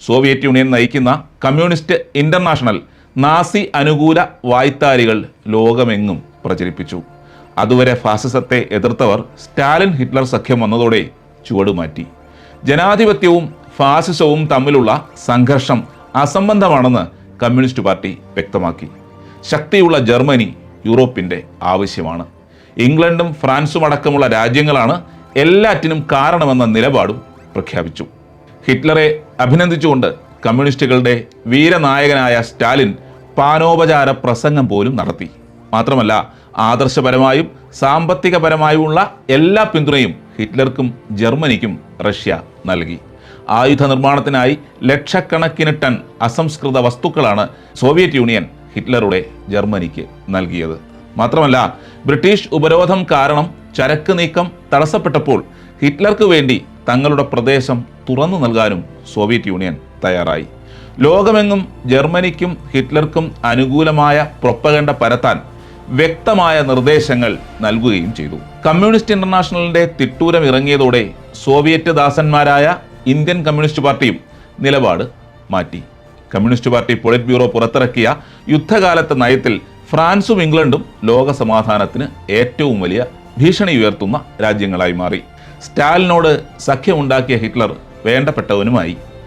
Soviet Union നയിക്കുന്ന communist international Nazi അനുകൂല വായ്ത്താരികൾ ലോകമെങ്ങും പ്രചരിപ്പിച്ചു. അതുവരെ ഫാസിസത്തെ എതിർത്തവർ സ്റ്റാലിൻ ഹിറ്റ്ലർ സഖ്യം വന്നതോടെ ചുവടുമാറ്റി. ജനാധിപത്യവും ഫാസിസവും തമ്മിലുള്ള സംഘർഷം അസംബന്ധമാണെന്ന് കമ്മ്യൂണിസ്റ്റ് പാർട്ടി വ്യക്തമാക്കി. ശക്തിയുള്ള ജർമ്മനി യൂറോപ്പിന്റെ ആവശ്യമാണ്. ഇംഗ്ലണ്ടും ഫ്രാൻസും അടക്കമുള്ള രാജ്യങ്ങളാണ് എല്ലാറ്റിനും കാരണമെന്ന നിലപാടും പ്രഖ്യാപിച്ചു. ഹിറ്റ്ലറെ അഭിനന്ദിച്ചുകൊണ്ട് കമ്മ്യൂണിസ്റ്റുകളുടെ വീരനായകനായ സ്റ്റാലിൻ പാനോപചാര പ്രസംഗം പോലും നടത്തി. മാത്രമല്ല ആദർശപരമായും സാമ്പത്തികപരമായുമുള്ള എല്ലാ പിന്തുണയും ഹിറ്റ്ലർക്കും ജർമ്മനിക്കും റഷ്യ നൽകി. ആയുധ നിർമ്മാണത്തിനായി ലക്ഷക്കണക്കിന് ടൺ അസംസ്കൃത വസ്തുക്കളാണ് സോവിയറ്റ് യൂണിയൻ ഹിറ്റ്ലറുടെ ജർമ്മനിക്ക് നൽകിയത്. മാത്രമല്ല ബ്രിട്ടീഷ് ഉപരോധം കാരണം ചരക്ക് നീക്കം തടസ്സപ്പെട്ടപ്പോൾ ഹിറ്റ്ലർക്ക് വേണ്ടി തങ്ങളുടെ പ്രദേശം തുറന്നു നൽകാനും സോവിയറ്റ് യൂണിയൻ തയ്യാറായി. ലോകമെങ്ങും ജർമ്മനിക്കും ഹിറ്റ്ലർക്കും അനുകൂലമായ പ്രൊപ്പഗണ്ട പരത്താൻ വ്യക്തമായ നിർദ്ദേശങ്ങൾ നൽകുകയും ചെയ്തു. കമ്മ്യൂണിസ്റ്റ് ഇന്റർനാഷണലിന്റെ തിട്ടൂരം ഇറങ്ങിയതോടെ സോവിയറ്റ് ദാസന്മാരായ ഇന്ത്യൻ കമ്മ്യൂണിസ്റ്റ് പാർട്ടിയും നിലപാട് മാറ്റി. കമ്മ്യൂണിസ്റ്റ് പാർട്ടി പൊളിറ്റ് ബ്യൂറോ പുറത്തിറക്കിയ യുദ്ധകാലത്തെ നയത്തിൽ ഫ്രാൻസും ഇംഗ്ലണ്ടും ലോക സമാധാനത്തിന് ഏറ്റവും വലിയ ഭീഷണി ഉയർത്തുന്ന രാജ്യങ്ങളായി മാറി. സ്റ്റാലിനോട് സഖ്യമുണ്ടാക്കിയ ഹിറ്റ്ലർ വേണ്ടപ്പെട്ടവനുമായി.